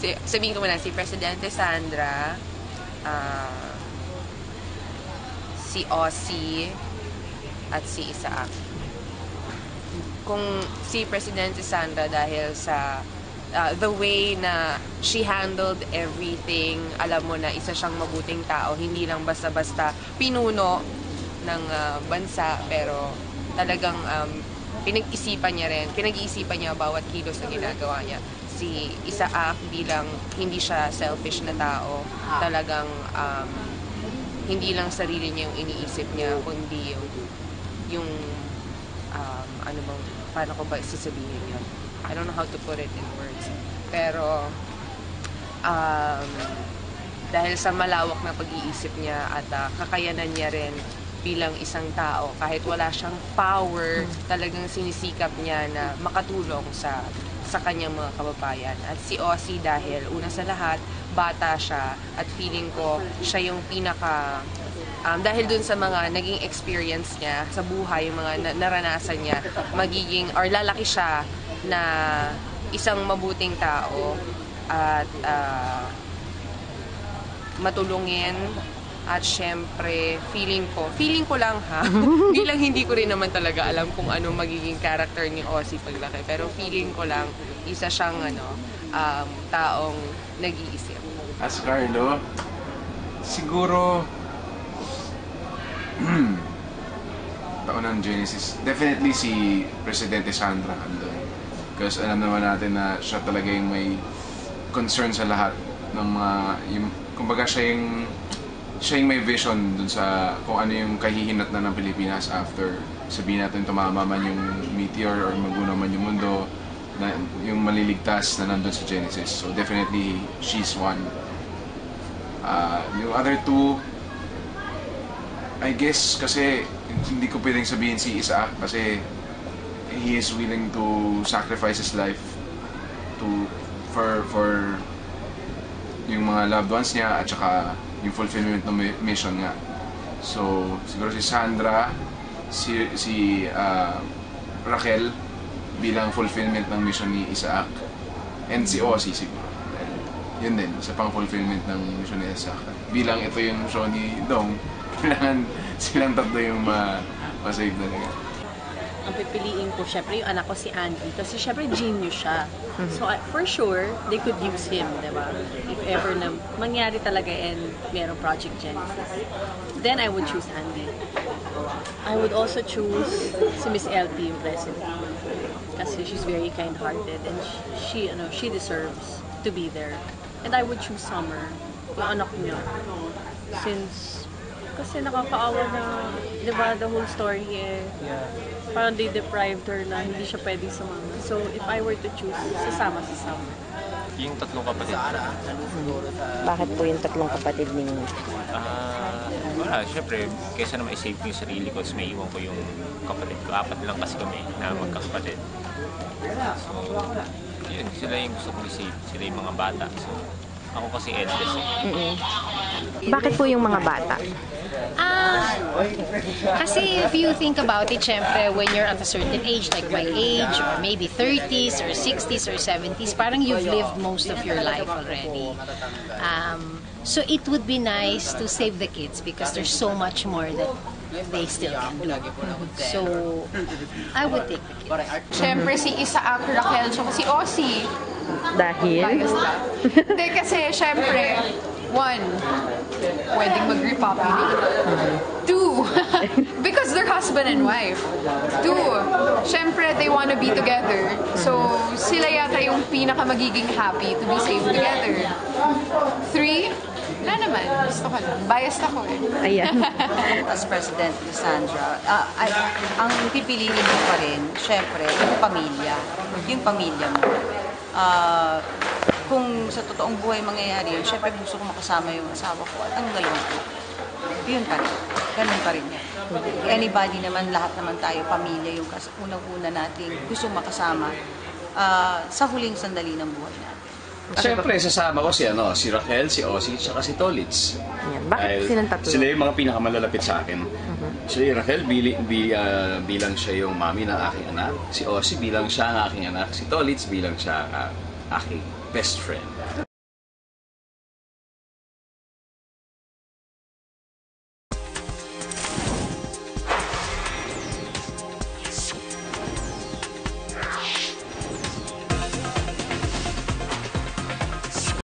Si, sabihin ko muna, si Presidente Sandra, ah, si Ossie, at si Isaac. Kung si Presidente Sandra dahil sa ah, the way na she handled everything, alam mo na isa siyang mabuting tao, hindi lang basta-basta pinuno ng ah, bansa, pero talagang um, pinag-isipan niya rin, pinag-iisipan niya bawat kilos na ginagawa niya. Si Isaac bilang hindi siya selfish na tao, talagang um, hindi lang sarili niya yung iniisip niya, kundi yung, yung um, ano bang, paano ko ba sasabihin yun? I don't know how to put it in words. Pero, um, dahil sa malawak na pag-iisip niya at ah, kakayanan niya rin bilang isang tao, kahit wala siyang power, talagang sinisikap niya na makatulong sa sa kanyang mga kababayan. At si Ossie dahil una sa lahat, bata siya at feeling ko siya yung pinaka um, dahil dun sa mga naging experience niya sa buhay, yung mga na- naranasan niya, magiging or lalaki siya na isang mabuting tao at ah, matulungin at syempre, feeling ko, feeling ko lang ha, bilang hindi ko rin naman talaga alam kung ano magiging character ni Ozzy paglaki, pero feeling ko lang, isa siyang ano, um, taong nag-iisip. As Carlo, siguro, taon ng Genesis, definitely si Presidente Sandra andun. Because alam naman natin na siya talaga yung may concern sa lahat ng mga, yung, kumbaga siya yung, siya yung may vision dun sa kung ano yung kahihinat na ng Pilipinas after sabihin natin tumama man yung meteor or magunaw man yung mundo na yung maliligtas na nandun sa Genesis. So definitely she's one. Ah, yung other two, I guess kasi hindi ko pwedeng sabihin si Isaac kasi he is willing to sacrifice his life to for for yung mga loved ones niya at saka yung fulfillment ng mi- mission nga. So, siguro si Sandra, si, si ah, Raquel bilang fulfillment ng mission ni Isaac and si Ozzy siguro. Yun din, isa pang fulfillment ng mission ni Isaac. Bilang ito yung show ni Dong, kailangan silang tatlo yung ma- ma-save talaga. Ang pipiliin ko, syempre, yung anak ko si Andy. Kasi syempre, genius siya. So, uh, for sure, they could use him, di ba? If ever na mangyari talaga and merong Project Genesis. Then, I would choose Andy. I would also choose si Miss LT, yung president. Kasi she's very kind-hearted and she, she, ano, she deserves to be there. And I would choose Summer, yung anak niya. Since, kasi nakakaawa na, di ba, the whole story eh, parang they deprived her na hindi siya pwedeng sumama. So, if I were to choose, sasama si Summer. Yung tatlong kapatid. Bakit po yung tatlong kapatid ninyo? Ah, wala, syempre, kaysa naman i-save ko yung sarili ko, may iwan ko yung kapatid ko. Apat lang kasi kami na magkakapatid. So, yun, sila yung gusto kong i-save. Sila yung mga bata. So, ako kasi eldest eh. Bakit po yung mga bata? Kasi if you think about it, syempre, when you're at a certain age, like my age, or maybe 30s, or 60s, or 70s, parang you've lived most of your life already. Um, so it would be nice to save the kids because there's so much more that they still can do. So, I would take the kids. Siyempre si Isaac, Raquel, tsaka si Ossie. Dahil? Hindi kasi siyempre, one, pwedeng mag-repopulate. Two, because they're husband and wife. Two, siyempre they wanna be together. So, sila yata yung pinaka magiging happy to be safe together. Three, wala naman. Gusto ko lang. Biased ako eh. Ayan. as President Sandra, ah, ay, ang pipiliin mo pa rin, syempre, yung pamilya. Yung pamilya mo. Ah, kung sa totoong buhay mangyayari yun, syempre gusto ko makasama yung asawa ko at ang gayon ko. Yun pa rin. Ganun pa rin yan. Anybody naman, lahat naman tayo, pamilya yung unang-una nating gusto makasama ah, sa huling sandali ng buhay natin. Siyempre, sasama ko si, ano, si Raquel, si Ozzy, at si Tolitz. Ayan. Bakit Dahil silang tatlo? Sila yung mga pinakamalalapit sa akin. Si Raquel bili, bi, ah, bilang siya yung mami ng aking anak. Si Ozzy bilang siya ang aking anak. Si Tolitz bilang siya ang aking best friend.